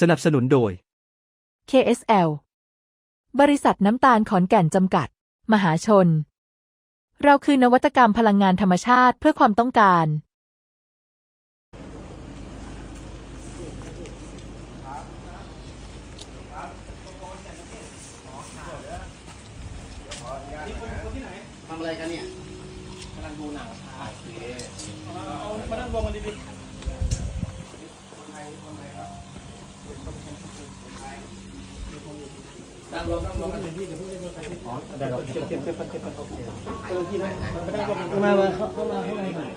สนับสนุนโดย KSL บริษัทน้ำตาลขอนแก่นจำกัด มหาชน เราคือนวัตกรรมพลังงานธรรมชาติเพื่อความต้องการ ทำอะไรกันเนี่ยกำลังดูหนังค่ะมานั่งรวมกันดีๆ นั่งรวมนั่งรวมกันดีๆเดี๋ยวพวกนี้มาใครที่อ๋อได้ครับเก็บเก็บเก็บเก็บเก็บเออพี่นะมานั่งรวมกันมาเข้าเข้ามาเข้ามาหน่อย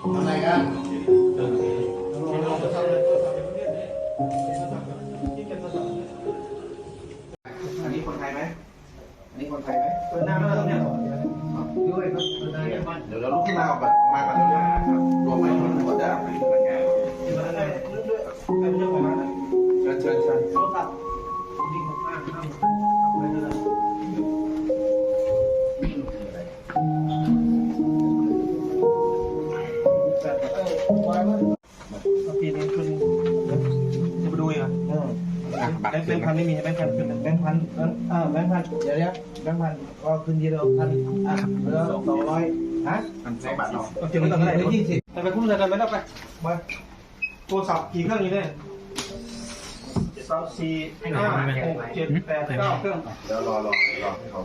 ทำอะไรกัน เดี๋ยวเราลุกขึ้นมาก่อนแบบมาก่อนเดี๋ยวรวมไปทั้งหมดได้ที่มาได้เรื่อยๆใครเป็นเจ้าของร้านนเชิญเชิญเชิญโทรศัพท์ดิ้งข้างข้างไรกันนี่ไงไวมากปีนี่คุณจะไปดูอีกอะบัตรแบงค์แบงค์พันไม่มีแบงค์พันขึ้นแบงค์พันแบงค์อ่าแบงค์พันเดี๋ยวเดี๋ยวแบงค์พันก็ขึ้นทีเดียวพันอะแล้วสองร้อย ฮะอันสองบาทเนาะก็เก็บไว้ตอนไหนได้ยี่สิบแต่ไปพูดอะไรกันไม่ได้ไปไปโทรศัพท์กี่เครื่องนี้เนี่ยสามสี่ห้าหกเจ็ดแปดเก้าเครื่องเดี๋ยวรอรอรอให้เขาโทร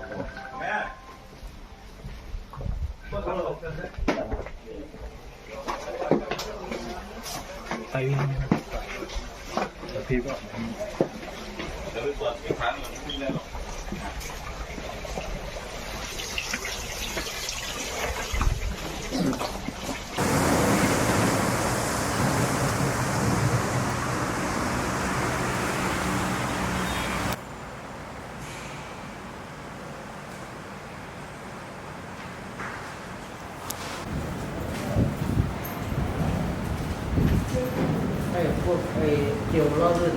ไปวิ่งพี่ก็ให้พวกไอ้เกี่ยวล่อลื่น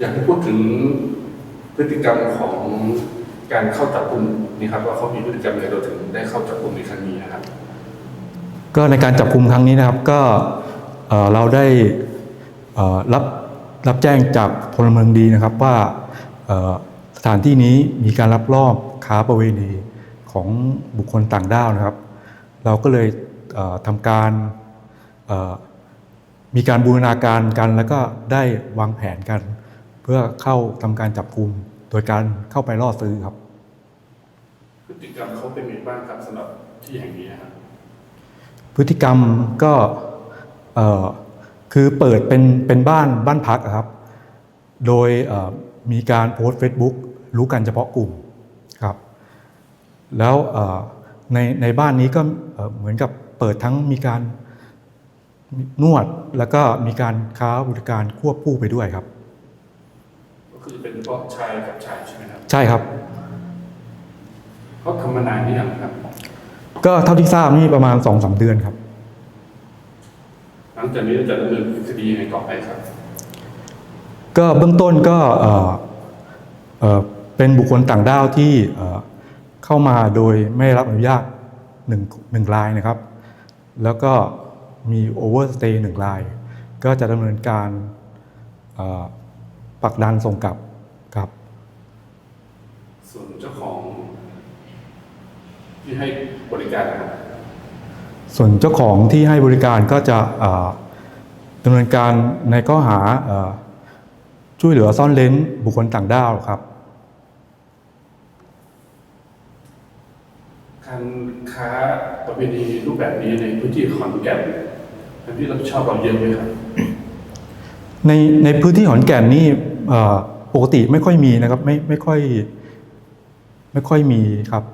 อยากให้พูดถึงพฤติกรรมของการเข้าจับกลุ่มนี่ครับว่าเขามีพฤติกรรมอะไรเราถึงได้เข้าจับกลุ่มในครั้งนี้นะครับ ก็ในการจับกลุ่มครั้งนี้นะครับก็เราได้รับรับแจ้งจากพลเมืองดีนะครับว่าสถานที่นี้มีการลักลอบค้าประเวณีของบุคคลต่างด้าวนะครับ เราก็เลยเอ่อทำการมีการบูรณาการกันแล้วก็ได้วางแผนกัน เพื่อเข้าทำการจับกลุ่มโดยการเข้าไปล่อซื้อครับ พฤติกรรมเขาเป็นยังไงบ้างครับสำหรับที่แห่งนี้นะครับพฤติกรรมก็เอ่อคือเปิดเป็นเป็นบ้านบ้านพักอะครับ โดยเอ่อมีการโพสต์ Facebook รู้กันเฉพาะกลุ่มครับแล้วเอ่อในในบ้านนี้ก็เอ่อเหมือนกับเปิดทั้งมีการนวดแล้วก็มีการค้าบริการควบคู่ไปด้วยครับก็ คือเป็นเฉพาะชายกับชายใช่ไหมครับใช่ครับ เขาทำมานานหรือยังครับ ก็เท่าที่ทราบนี่ประมาณ2อสเดือนครับ หลังจากนี้เราจะดำเนินคดียังไงต่อไปครับ ก็เบื้องต้นก็เอ่อเอ่อเป็นบุคคลต่างด้าวที่เอ่อเข้ามาโดยไม่ได้รับอนุญาตหนึ่งหนึ่งรายนะครับ แล้วก็มีโอเวอร์สเตย์หนึ่งราย ก็จะดำเนินการเอ่อ ผลักดันส่งกลับครับ ส่วนเจ้าของ ที่ให้บริการนะครับส่วนเจ้าของที่ให้บริการก็จะเอ่อดำเนินการในข้อหาเอ่อช่วยเหลือซ่อนเล้นบุคคลต่างด้าวครับ การค้าประเพณีรูปแบบนี้ในพื้นที่ขอนแก่นเป็นที่รับผิดชอบเราเยอะไหมครับในในพื้นที่ขอนแก่นนี่เอ่อ ปกติไม่ค่อยมีนะครับไม่ไม่ค่อยไม่ค่อยมีครับ